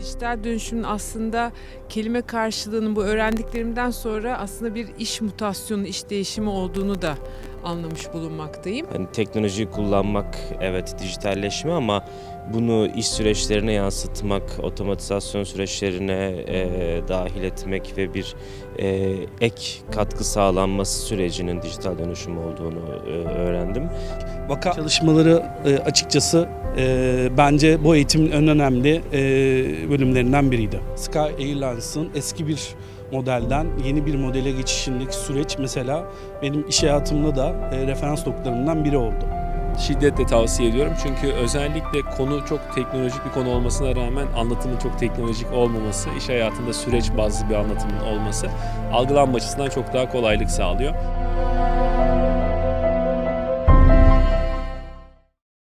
Dijital dönüşümün aslında kelime karşılığının bu öğrendiklerimden sonra aslında bir iş mutasyonu, iş değişimi olduğunu da anlamış bulunmaktayım. Hani teknolojiyi kullanmak evet dijitalleşme ama bunu iş süreçlerine yansıtmak, otomatizasyon süreçlerine e, dahil etmek ve bir e, ek katkı sağlanması sürecinin dijital dönüşüm olduğunu e, öğrendim. Vaka çalışmaları e, açıkçası e, bence bu eğitimin en önemli e, bölümlerinden biriydi. Sky Airlines'ın eski bir modelden yeni bir modele geçişindeki süreç mesela benim iş hayatımda da e, referans noktalarımdan biri oldu. Şiddetle tavsiye ediyorum çünkü özellikle konu çok teknolojik bir konu olmasına rağmen anlatımın çok teknolojik olmaması, iş hayatında süreç bazlı bir anlatımın olması algılanma açısından çok daha kolaylık sağlıyor.